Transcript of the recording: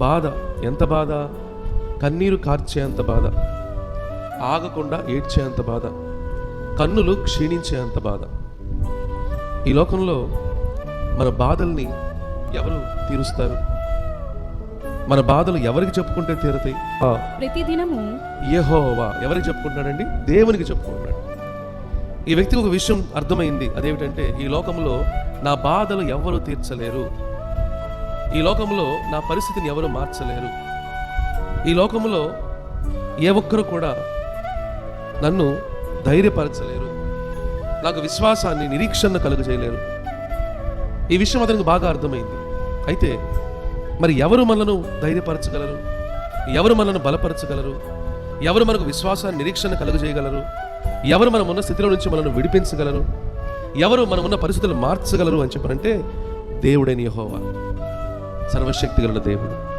బాధ. ఎంత బాధ? కన్నీరు కార్చేంత బాధ. ఆగకుండా ఏడ్చేంత బాధ. కన్నులు క్షీణించేంత బాధ. ఈ లోకంలో మన బాధల్ని ఎవరు తీరుస్తారు? మన బాధలు ఎవరికి చెప్పుకుంటే తీరుతాయి? ఆ, ప్రతిదినము యెహోవా ఎవరికి చెప్పుకుంటున్నాడండి? దేవునికి చెప్పుకుంటున్నాడు. ఈ వ్యక్తికి ఒక విషయం అర్థమైంది. అదేమిటంటే ఈ లోకంలో నా బాధలు ఎవరు తీర్చలేరు. ఈ లోకంలో నా పరిస్థితిని ఎవరు మార్చలేరు. ఈ లోకంలో ఏ ఒక్కరు కూడా నన్ను ధైర్యపరచలేరు. నాకు విశ్వాసాన్ని నిరీక్షణ కలుగజేయలేరు. ఈ విషయం అతనికి బాగా అర్థమైంది. అయితే మరి ఎవరు మనను ధైర్యపరచగలరు? ఎవరు మనను బలపరచగలరు? ఎవరు మనకు విశ్వాసాన్ని నిరీక్షణ కలుగజేయగలరు? ఎవరు మనం ఉన్న స్థితిలో నుంచి మనను విడిపించగలరు? ఎవరు మనం ఉన్న పరిస్థితులు మార్చగలరు అని చెప్పారంటే దేవుడైన యహోవా. സർവശക്തികളുടെ ദൈവം.